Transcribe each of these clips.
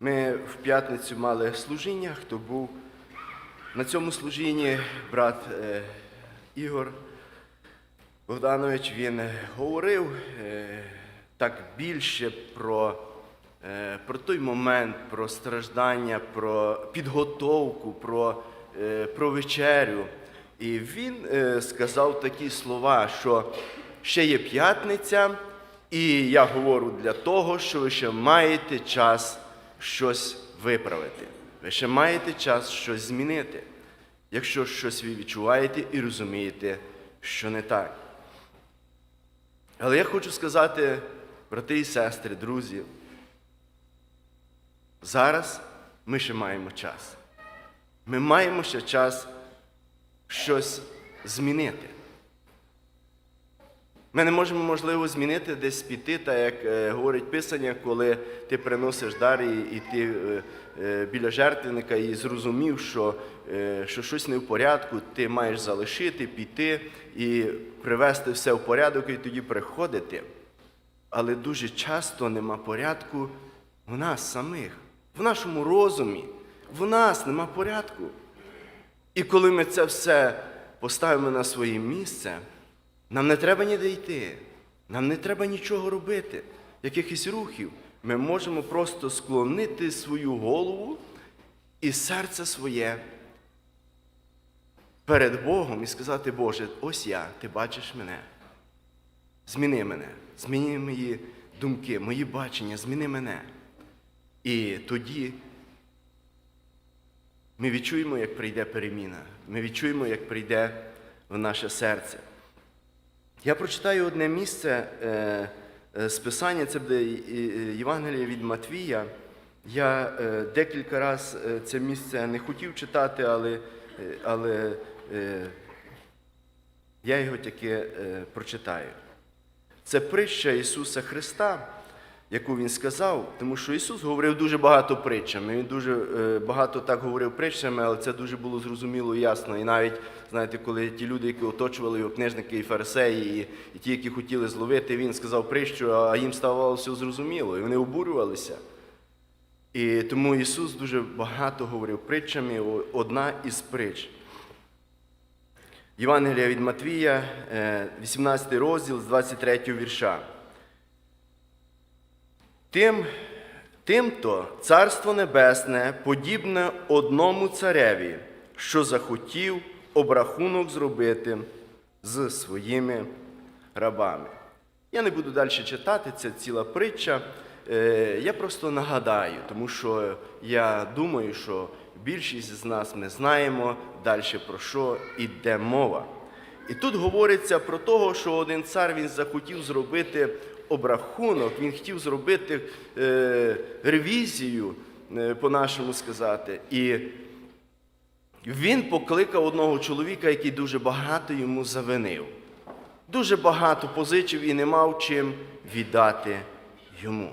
Ми в п'ятницю мали служіння, хто був на цьому служінні брат е, Ігор Богданович, він говорив е, так більше про, е, про той момент, про страждання, про підготовку, про, е, про вечерю. І він е, сказав такі слова, що ще є п'ятниця, і я говорю для того, що ви ще маєте час щось виправити. Ви ще маєте час щось змінити, якщо щось ви відчуваєте і розумієте, що не так. Але я хочу сказати, брати і сестри, друзі, зараз ми ще маємо час. Ми маємо ще час щось змінити. Ми не можемо, можливо, змінити десь піти, так як е, говорить Писання, коли ти приносиш дар і, і ти е, е, біля жертвенника і зрозумів, що, е, що щось не в порядку, ти маєш залишити, піти і привести все в порядок і тоді приходити. Але дуже часто нема порядку в нас самих, в нашому розумі. В нас нема порядку. І коли ми це все поставимо на своє місце, нам не треба ніде йти, нам не треба нічого робити, якихось рухів. Ми можемо просто склонити свою голову і серце своє перед Богом і сказати, Боже, ось я, ти бачиш мене. Зміни мене, зміни мої думки, мої бачення, зміни мене. І тоді ми відчуємо, як прийде переміна. Ми відчуємо, як прийде в наше серце. Я прочитаю одне місце е, е, з Писання, це буде І- Євангеліє від Матвія. Я е, декілька разів е, це місце не хотів читати, але, е, але е, я його е, прочитаю. Це притча Ісуса Христа, яку Він сказав, тому що Ісус говорив дуже багато притчами. Він дуже е, багато так говорив притчами, але це дуже було зрозуміло і ясно. І навіть, знаєте, коли ті люди, які оточували його, книжники і фарисеї, і, і ті, які хотіли зловити, він сказав притчу, а їм ставало все зрозуміло, і вони обурювалися. І тому Ісус дуже багато говорив притчами, одна із притч. Євангелія від Матвія, е, 18 розділ з 23 вірша. Тим, тимто Царство Небесне подібне одному цареві, що захотів обрахунок зробити з своїми рабами. Я не буду далі читати, це ціла притча. Е, Я просто нагадаю, тому що я думаю, що більшість з нас ми знаємо далі про що йде мова. І тут говориться про того, що один цар він захотів зробити обрахунок, він хотів зробити е, ревізію, е, по-нашому сказати. І він покликав одного чоловіка, який дуже багато йому завинив. Дуже багато позичив і не мав чим віддати йому.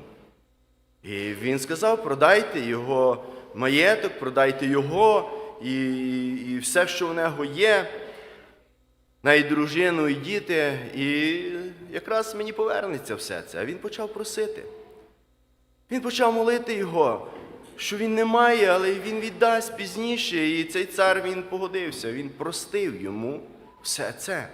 І він сказав: продайте його маєток, продайте його і, і все, що в нього є, навіть дружину і діти, і якраз мені повернеться все це. А він почав просити. Він почав молити його, що він не має, але він віддасть пізніше. І цей цар він погодився, він простив йому все це.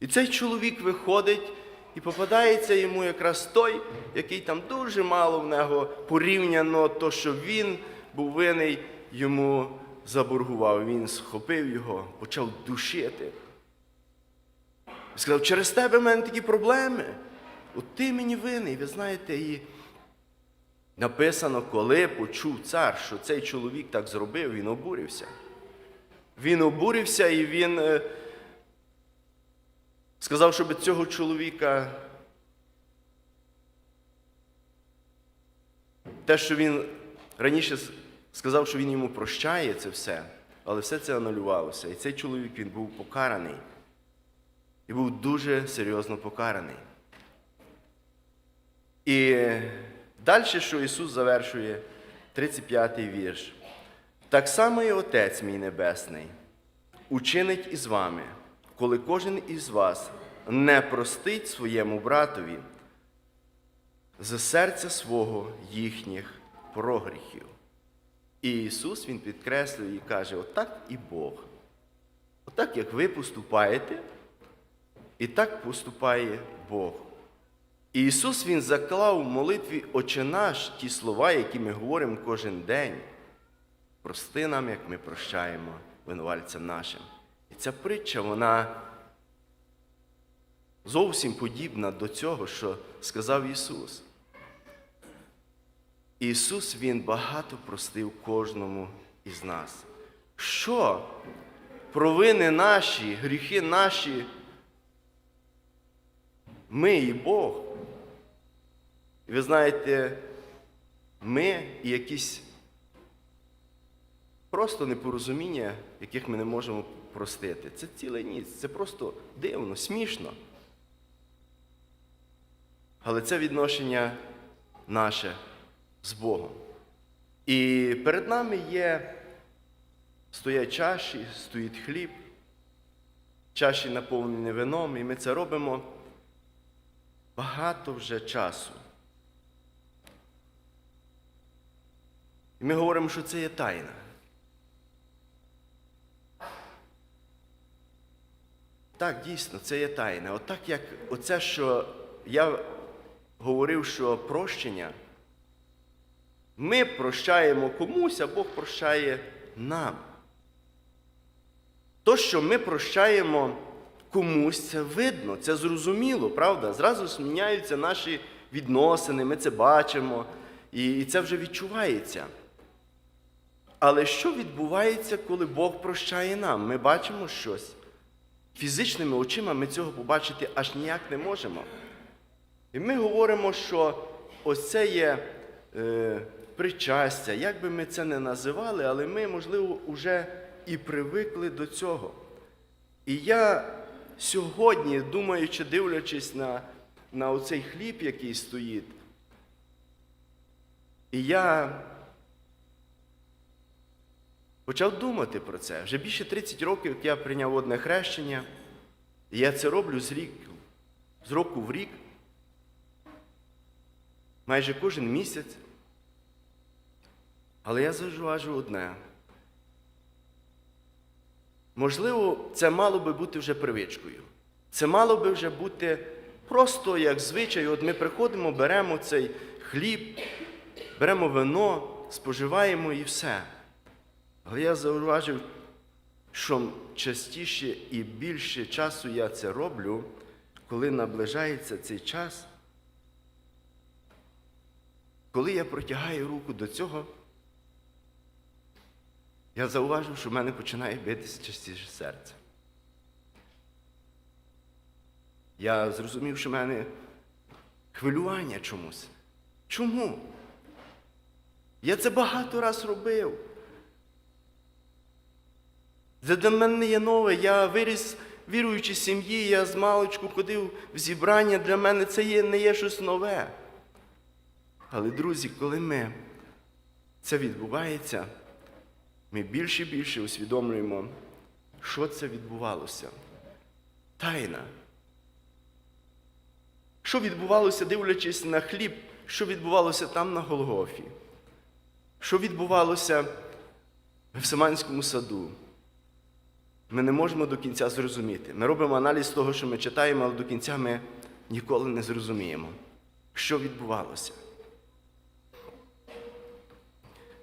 І цей чоловік виходить і попадається йому якраз той, який там дуже мало в нього порівняно, то, що він був винний, йому заборгував. Він схопив його, почав душити. Сказав, через тебе в мене такі проблеми. От ти мені винний, ви знаєте, і написано, коли почув цар, що цей чоловік так зробив, він обурився. Він обурився і він е, сказав, щоб цього чоловіка. Те, що він раніше сказав, що він йому прощає це все, але все це анулювалося. І цей чоловік він був покараний. І був дуже серйозно покараний. І далі, що Ісус завершує 35-й вірш. Так само і Отець мій Небесний учинить із вами, коли кожен із вас не простить своєму братові з серця свого їхніх про гріхів. І Ісус Він підкреслює і каже: отак і Бог. Отак, як ви поступаєте, і так поступає Бог. І Ісус Він заклав у молитві Отче наш ті слова, які ми говоримо кожен день. Прости нам, як ми прощаємо винувальцям нашим. І ця притча, вона зовсім подібна до цього, що сказав Ісус. Ісус Він багато простив кожному із нас. Що провини наші, гріхи наші, ми і Бог. І ви знаєте, ми і якісь просто непорозуміння, яких ми не можемо простити. Це цілий ніц, це просто дивно, смішно. Але це відношення наше з Богом. І перед нами є стоять чаші, стоїть хліб, чаші наповнені вином, і ми це робимо багато вже часу. І ми говоримо, що це є тайна. Так, дійсно, це є тайна. Отак, як оце, що я говорив, що прощення, ми прощаємо комусь, а Бог прощає нам. То, що ми прощаємо комусь, це видно, це зрозуміло, правда? Зразу зміняються наші відносини, ми це бачимо, і це вже відчувається. Але що відбувається, коли Бог прощає нам? Ми бачимо щось. Фізичними очима ми цього побачити аж ніяк не можемо. І ми говоримо, що ось це є е, причастя, як би ми це не називали, але ми, можливо, вже і привикли до цього. І я сьогодні, думаючи, дивлячись на, на оцей хліб, який стоїть, і я почав думати про це. Вже більше 30 років, як я прийняв одне хрещення, і я це роблю з, рік, з року в рік, майже кожен місяць. Але я зауважу одне. Можливо, це мало би бути вже привичкою. Це мало би вже бути просто як звичай. От ми приходимо, беремо цей хліб, беремо вино, споживаємо і все. Але я зауважив, що частіше і більше часу я це роблю, коли наближається цей час, коли я протягаю руку до цього, я зауважив, що в мене починає битися частіше серце. Я зрозумів, що в мене хвилювання чомусь. Чому? Я це багато раз робив. Для мене є нове. Я виріс в сім'ї, я з маличку ходив в зібрання. Для мене це є, не є щось нове. Але, друзі, коли ми це відбувається, ми більше і більше усвідомлюємо, що це відбувалося. Тайна. Що відбувалося, дивлячись на хліб, що відбувалося там на Голгофі? Що відбувалося в Гефсиманському саду? Ми не можемо до кінця зрозуміти. Ми робимо аналіз того, що ми читаємо, але до кінця ми ніколи не зрозуміємо, що відбувалося.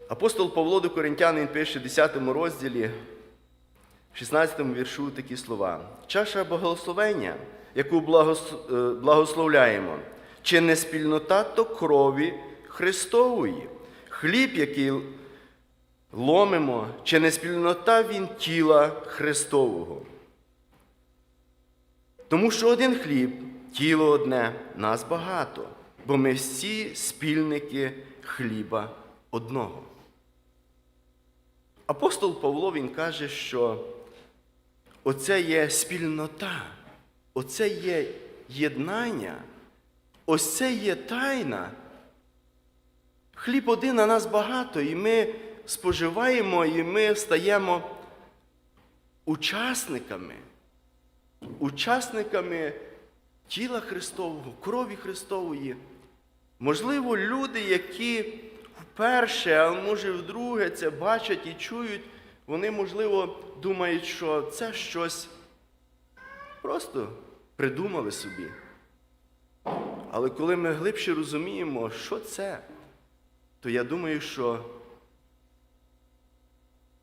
Апостол Павло до Коринтянин пише в 10 розділі, 16 віршу такі слова. Чаша благословення, яку е, благословляємо, чи не спільнота то крові Христової, хліб, який ломимо, чи не спільнота він тіла Христового. Тому що один хліб, тіло одне, нас багато, бо ми всі спільники хліба одного. Апостол Павло він каже, що оце є спільнота, оце є єднання, ось це є тайна. Хліб один, а нас багато, і ми споживаємо, і ми стаємо учасниками, учасниками тіла Христового, крові Христової. Можливо, люди, які вперше, а може вдруге це бачать і чують, вони, можливо, думають, що це щось просто придумали собі. Але коли ми глибше розуміємо, що це, то я думаю, що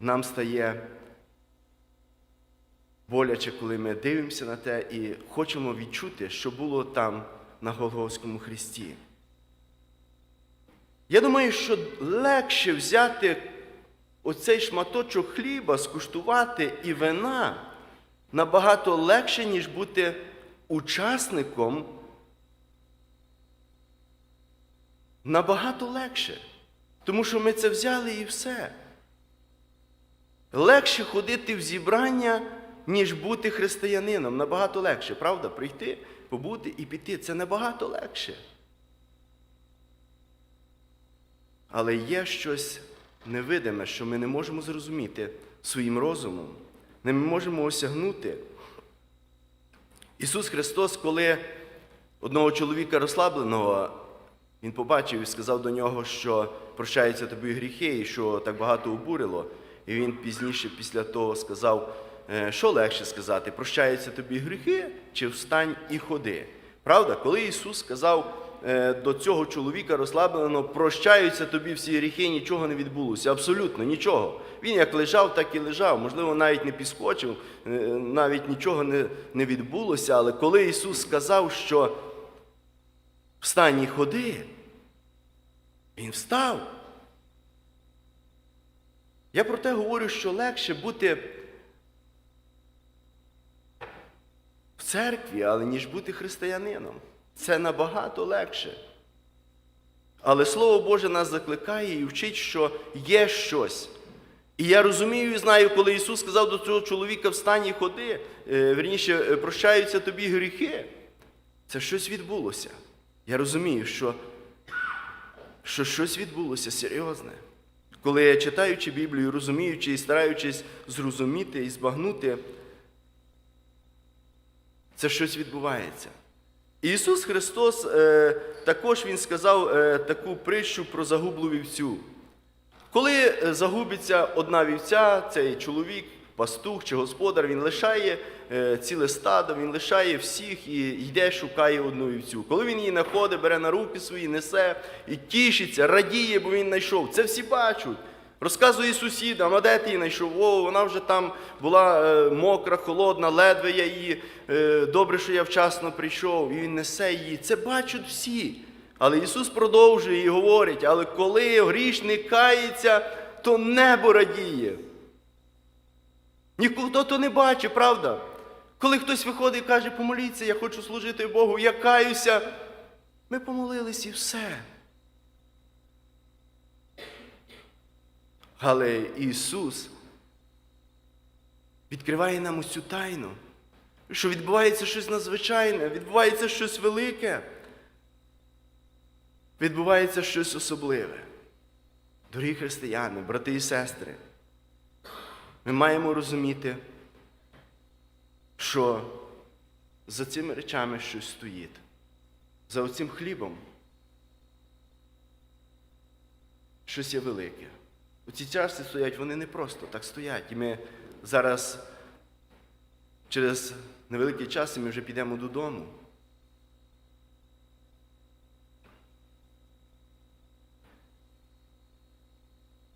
нам стає боляче, коли ми дивимося на те і хочемо відчути, що було там на Голгофському Христі. Я думаю, що легше взяти оцей шматочок хліба, скуштувати і вина набагато легше, ніж бути учасником. Набагато легше. Тому що ми це взяли і все. Легше ходити в зібрання, ніж бути християнином. Набагато легше, правда? Прийти, побути і піти. Це набагато легше. Але є щось невидиме, що ми не можемо зрозуміти своїм розумом, не ми можемо осягнути. Ісус Христос, коли одного чоловіка розслабленого, Він побачив і сказав до нього, що прощаються тобі гріхи, і що так багато обурило. І він пізніше після того сказав, «Е, що легше сказати, прощаються тобі гріхи, чи встань і ходи. Правда, коли Ісус сказав до цього чоловіка розслабленого, прощаються тобі всі гріхи, нічого не відбулося. Абсолютно нічого. Він як лежав, так і лежав. Можливо, навіть не підскочив, е, навіть нічого не, не відбулося. Але коли Ісус сказав, що встань і ходи, Він встав. Я про те говорю, що легше бути в церкві, але ніж бути християнином. Це набагато легше. Але Слово Боже нас закликає і вчить, що є щось. І я розумію і знаю, коли Ісус сказав до цього чоловіка встань і ходи, е, верніше, е, прощаються тобі гріхи. Це щось відбулося. Я розумію, що, що щось відбулося серйозне. Коли читаючи Біблію, розуміючи і стараючись зрозуміти і збагнути, це щось відбувається. Ісус Христос е, також Він сказав е, таку притчу про загублу вівцю. Коли е, загубиться одна вівця, цей чоловік, пастух чи господар, він лишає ціле стадо, він лишає всіх і йде, шукає одну вівцю. Коли він її знаходить, бере на руки свої, несе і тішиться, радіє, бо він знайшов. Це всі бачать. Розказує сусідам, а де ти знайшов? О, вона вже там була е, мокра, холодна, ледве я її. е, добре, що я вчасно прийшов, і він несе її. Це бачать всі. Але Ісус продовжує і говорить, але коли грішник кається, то небо радіє. Ніхто то не бачить, правда? Коли хтось виходить і каже, помоліться, я хочу служити Богу, я каюся, ми помолились і все. Але Ісус відкриває нам ось тайну, що відбувається щось надзвичайне, відбувається щось велике, відбувається щось особливе. Дорогі християни, брати і сестри, ми маємо розуміти, що за цими речами щось стоїть, за оцим хлібом щось є велике. Оці чашці стоять, вони не просто так стоять. І ми зараз через невеликий час ми вже підемо додому.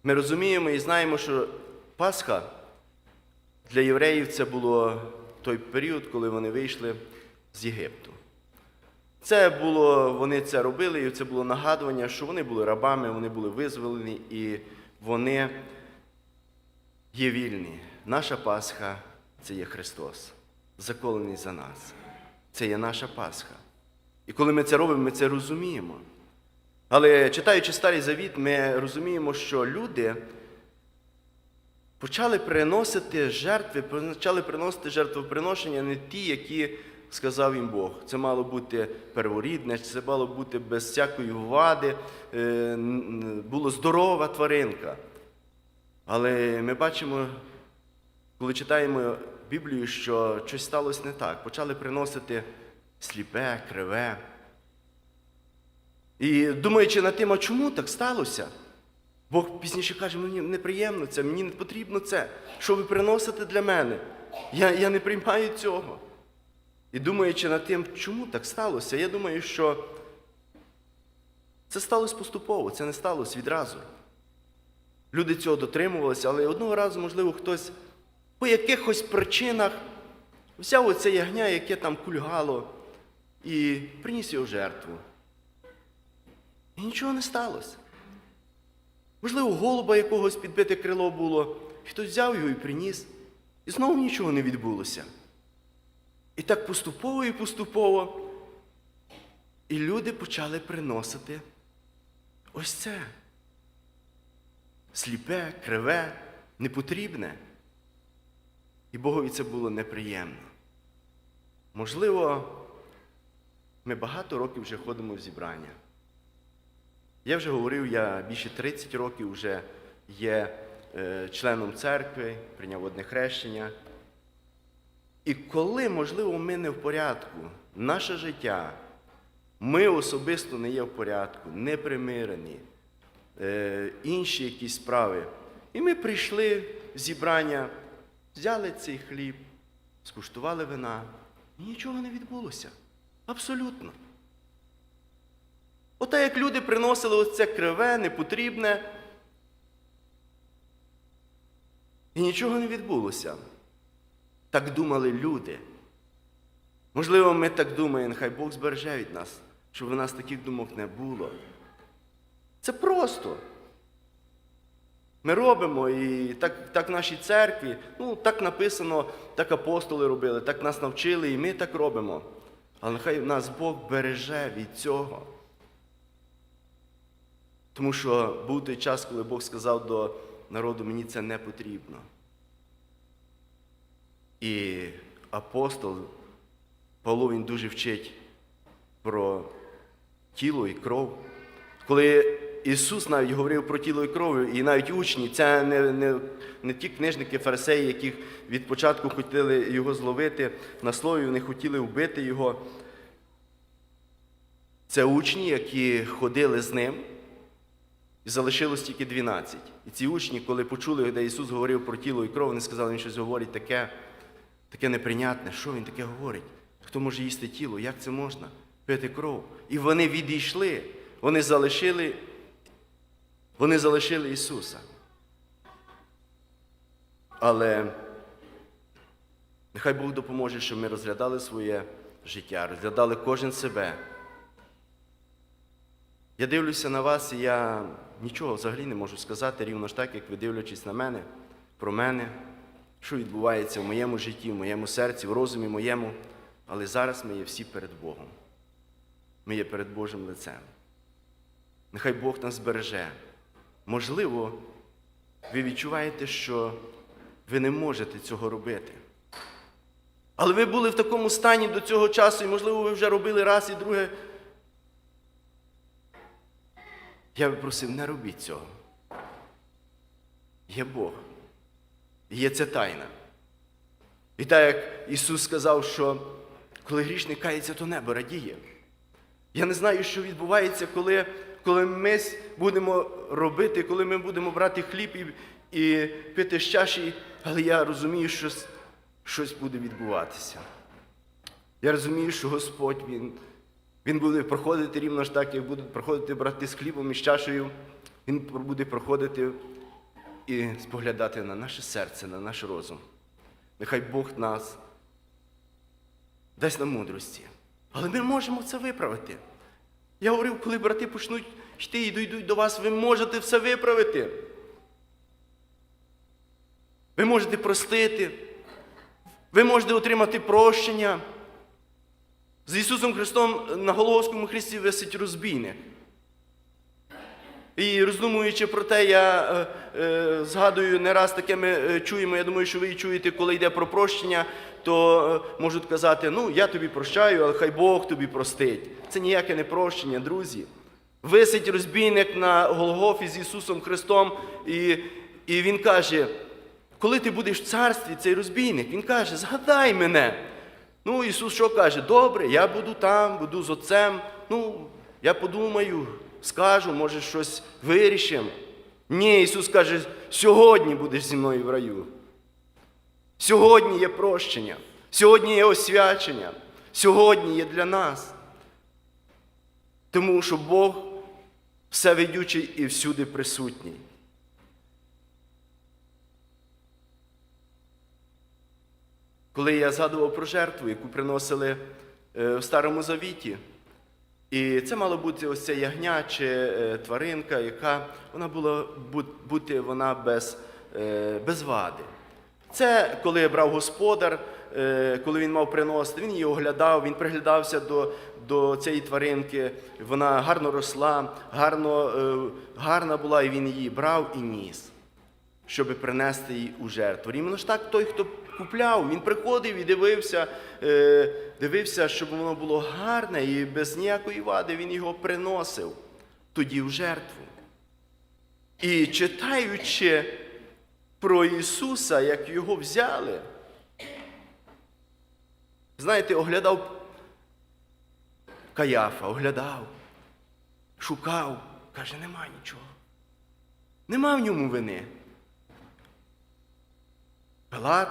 Ми розуміємо і знаємо, що Пасха для євреїв це було той період, коли вони вийшли з Єгипту. Це було, вони це робили, і це було нагадування, що вони були рабами, вони були визволені, і вони є вільні. Наша Пасха це є Христос, заколений за нас. Це є наша Пасха. І коли ми це робимо, ми це розуміємо. Але читаючи Старий Завіт, ми розуміємо, що люди почали приносити жертви, почали приносити жертвоприношення не ті, які сказав їм Бог. Це мало бути перворідне, це мало бути без всякої вади, е, було здорова тваринка. Але ми бачимо, коли читаємо Біблію, що щось сталося не так. Почали приносити сліпе, криве. І думаючи над тим, а чому так сталося? Бог пізніше каже, мені неприємно це, мені не потрібно це. Що ви приносите для мене? Я, я не приймаю цього. І думаючи над тим, чому так сталося, я думаю, що це сталося поступово, це не сталося відразу. Люди цього дотримувалися, але одного разу, можливо, хтось по якихось причинах взяв оце ягня, яке там кульгало, і приніс його жертву. І нічого не сталося. Можливо, голуба якогось підбите крило було, і хтось взяв його і приніс, і знову нічого не відбулося. І так поступово і поступово. І люди почали приносити ось це. Сліпе, криве, непотрібне. І Богові це було неприємно. Можливо, ми багато років вже ходимо в зібрання. Я вже говорив, я більше 30 років вже є е, членом церкви, прийняв одне хрещення. І коли, можливо, ми не в порядку, наше життя, ми особисто не є в порядку, не примирені, е, інші якісь справи. І ми прийшли в зібрання, взяли цей хліб, скуштували вина, і нічого не відбулося. Абсолютно. Оте, як люди приносили оце криве, непотрібне, і нічого не відбулося. Так думали люди. Можливо, ми так думаємо, нехай Бог збереже від нас, щоб у нас таких думок не було. Це просто. Ми робимо, і так, так в нашій церкві, ну, так написано, так апостоли робили, так нас навчили, і ми так робимо. Але нехай нас Бог береже від цього. Тому що був той час, коли Бог сказав до народу, мені це не потрібно. І апостол Павло він дуже вчить про тіло і кров. Коли Ісус навіть говорив про тіло і кров, і навіть учні, це не, не, не ті книжники фарисеї, яких від початку хотіли його зловити на слові, вони хотіли вбити його. Це учні, які ходили з ним, і залишилось тільки 12. І ці учні, коли почули, де Ісус говорив про тіло і кров, вони сказали, він щось говорить таке, таке неприйнятне. Що він таке говорить? Хто може їсти тіло? Як це можна? Пити кров? І вони відійшли, вони залишили, вони залишили Ісуса. Але нехай Бог допоможе, щоб ми розглядали своє життя, розглядали кожен себе. Я дивлюся на вас, і я нічого взагалі не можу сказати, рівно ж так, як ви дивлячись на мене, про мене, що відбувається в моєму житті, в моєму серці, в розумі моєму. Але зараз ми є всі перед Богом. Ми є перед Божим лицем. Нехай Бог нас збереже. Можливо, ви відчуваєте, що ви не можете цього робити. Але ви були в такому стані до цього часу, і, можливо, ви вже робили раз і друге. Я би просив, не робіть цього. Є Бог. Є це тайна. І так як Ісус сказав, що коли грішник кається, то небо радіє. Я не знаю, що відбувається, коли, коли ми будемо робити, коли ми будемо брати хліб і, і пити з чаші, але я розумію, що щось буде відбуватися. Я розумію, що Господь Він, він буде проходити рівно ж так, як будуть проходити брати з хлібом і з чашею. Він буде проходити і споглядати на наше серце, на наш розум. Нехай Бог нас дасть нам мудрості. Але ми можемо це виправити. Я говорив, коли брати почнуть йти і дійдуть до вас, ви можете все виправити. Ви можете простити, ви можете отримати прощення. З Ісусом Христом на Голгофському Христі висить розбійник. І роздумуючи про те, я е, е, згадую, не раз таке ми е, чуємо, я думаю, що ви і чуєте, коли йде про прощення, то е, можуть казати, ну, я тобі прощаю, але хай Бог тобі простить. Це ніяке не прощення, друзі. Висить розбійник на Голгофі з Ісусом Христом, і, і Він каже, коли ти будеш в царстві, цей розбійник, Він каже, згадай мене. Ну, Ісус що каже? Добре, я буду там, буду з Отцем. Ну, я подумаю, скажу, може, щось вирішимо. Ні, Ісус каже, сьогодні будеш зі мною в раю. Сьогодні є прощення, сьогодні є освячення, сьогодні є для нас. Тому що Бог всевидючий і всюди присутній. Коли я згадував про жертву, яку приносили е, в Старому Завіті, і це мало бути ось ця ягня чи е, тваринка, яка вона була бути вона без, е, без вади. Це коли брав господар, е, коли він мав приносити, він її оглядав, він приглядався до, до цієї тваринки, вона гарно росла, гарно, гарна була, і він її брав і ніс щоб принести її у жертву. Іменно ж так той, хто купляв, він приходив і дивився, е, дивився, щоб воно було гарне і без ніякої вади він його приносив тоді в жертву. І читаючи про Ісуса, як його взяли, знаєте, оглядав Каяфа, оглядав, шукав, каже, нема нічого. Нема в ньому вини. Пилат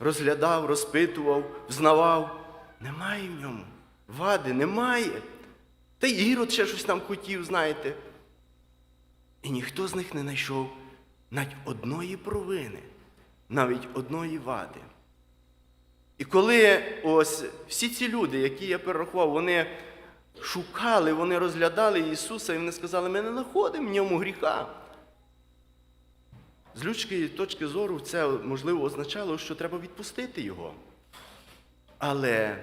розглядав, розпитував, взнавав. Немає в ньому. Вади немає. Та й Ірод ще щось там хотів, знаєте. І ніхто з них не знайшов навіть одної провини, навіть одної вади. І коли ось всі ці люди, які я перерахував, вони шукали, вони розглядали Ісуса, і вони сказали, ми не знаходимо в ньому гріха. З людської точки зору це можливо означало, що треба відпустити його. Але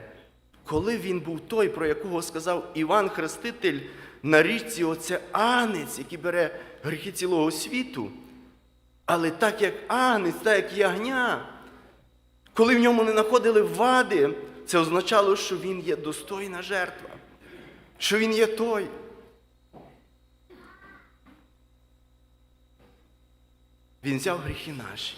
коли він був той, про якого сказав Іван Хреститель на річці, оце агнець, який бере гріхи цілого світу, але так як агнець, так як ягня, коли в ньому не знаходили вади, це означало, що він є достойна жертва, що він є той. Він взяв гріхи наші.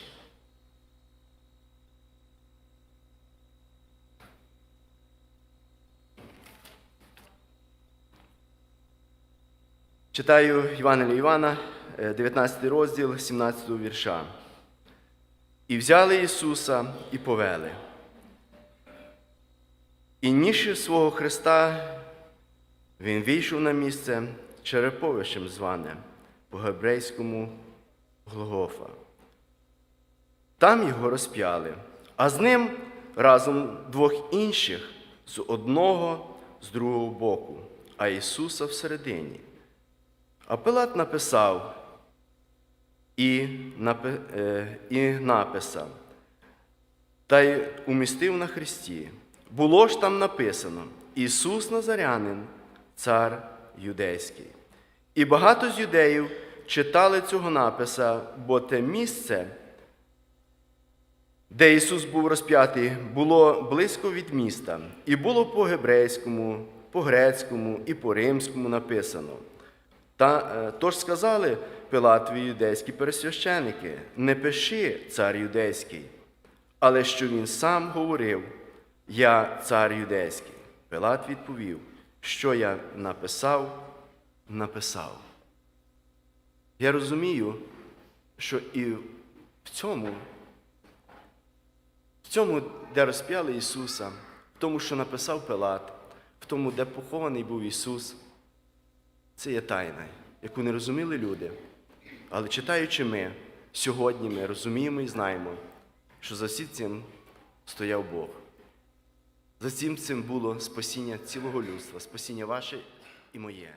Читаю Євангелія Івана, е, 19 розділ, 17 вірша. І взяли Ісуса і повели. І ніши свого Христа він вийшов на місце череповищем зване по гебрейському Голгофа. Там його розп'яли, а з ним разом двох інших з одного, з другого боку, а Ісуса всередині. А Пилат написав і, е, і написав, та й умістив на хресті. Було ж там написано Ісус Назарянин, цар юдейський. І багато з юдеїв читали цього написа, бо те місце, де Ісус був розп'ятий, було близько від міста, і було по гебрейському, по грецькому і по римському написано. Та, е, тож сказали Пилатові юдейські пересвященики, не пиши цар юдейський, але що він сам говорив, я цар юдейський. Пилат відповів, що я написав, написав. Я розумію, що і в цьому, в цьому, де розп'яли Ісуса, в тому, що написав Пилат, в тому, де похований був Ісус, це є тайна, яку не розуміли люди. Але читаючи ми, сьогодні ми розуміємо і знаємо, що за всім цим стояв Бог. За всім цим було спасіння цілого людства, спасіння ваше і моє.